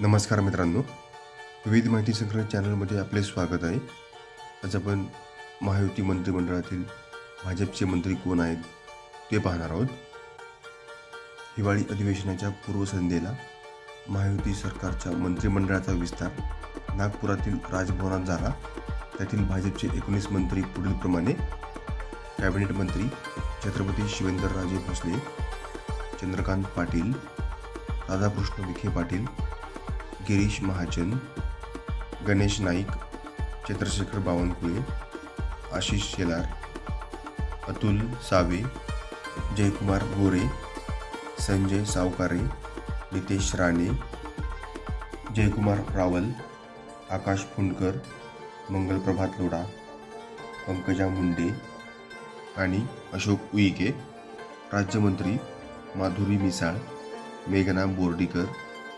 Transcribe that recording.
नमस्कार मित्रांनो. विविध माहिती संग्रह चॅनलमध्ये आपले स्वागत आहे. आज आपण महायुती मंत्रिमंडळातील भाजपचे मंत्री कोण आहेत ते पाहणार आहोत. हिवाळी अधिवेशनाच्या पूर्वसंध्येला महायुती सरकारच्या मंत्रिमंडळाचा विस्तार नागपुरातील राजभवनात झाला. त्यातील भाजपचे एकोणीस मंत्री पुढीलप्रमाणे कॅबिनेट मंत्री छत्रपती शिवेंद्रराजे भोसले चंद्रकांत पाटील राधाकृष्ण विखे पाटील गिरीश महाजन गणेश नाईक चंद्रशेखर बावनकुळे आशिष शेलार अतुल सावे जयकुमार गोरे संजय सावकारे नितेश राणे जयकुमार रावल आकाश फुंडकर मंगलप्रभात लोढा पंकजा मुंडे आणि अशोक उईके. राज्यमंत्री माधुरी मिसाळ मेघना बोर्डीकर